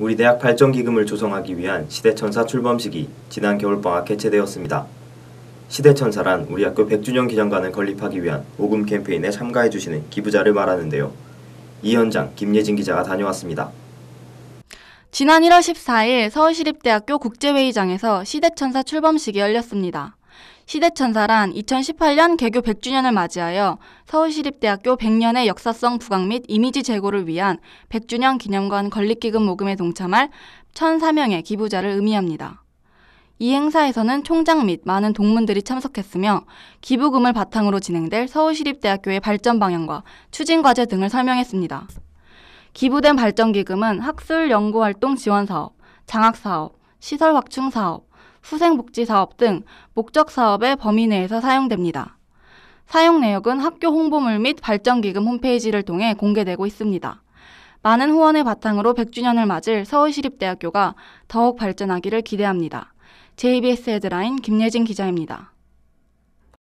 우리 대학 발전 기금을 조성하기 위한 시대천사 출범식이 지난 겨울방학 개최되었습니다. 시대천사란 우리 학교 100주년 기념관을 건립하기 위한 모금 캠페인에 참가해 주시는 기부자를 말하는데요. 이 현장 김예진 기자가 다녀왔습니다. 지난 1월 14일 서울시립대학교 국제회의장에서 시대천사 출범식이 열렸습니다. 시대천사란 2018년 개교 100주년을 맞이하여 서울시립대학교 100년의 역사성 부각 및 이미지 제고를 위한 100주년 기념관 건립기금 모금에 동참할 1,004명의 기부자를 의미합니다. 이 행사에서는 총장 및 많은 동문들이 참석했으며 기부금을 바탕으로 진행될 서울시립대학교의 발전 방향과 추진 과제 등을 설명했습니다. 기부된 발전기금은 학술 연구활동 지원 사업, 장학 사업, 시설 확충 사업, 후생복지 사업 등 목적 사업의 범위 내에서 사용됩니다. 사용 내역은 학교 홍보물 및 발전기금 홈페이지를 통해 공개되고 있습니다. 많은 후원을 바탕으로 100주년을 맞을 서울시립대학교가 더욱 발전하기를 기대합니다. JBS 헤드라인 김예진 기자입니다.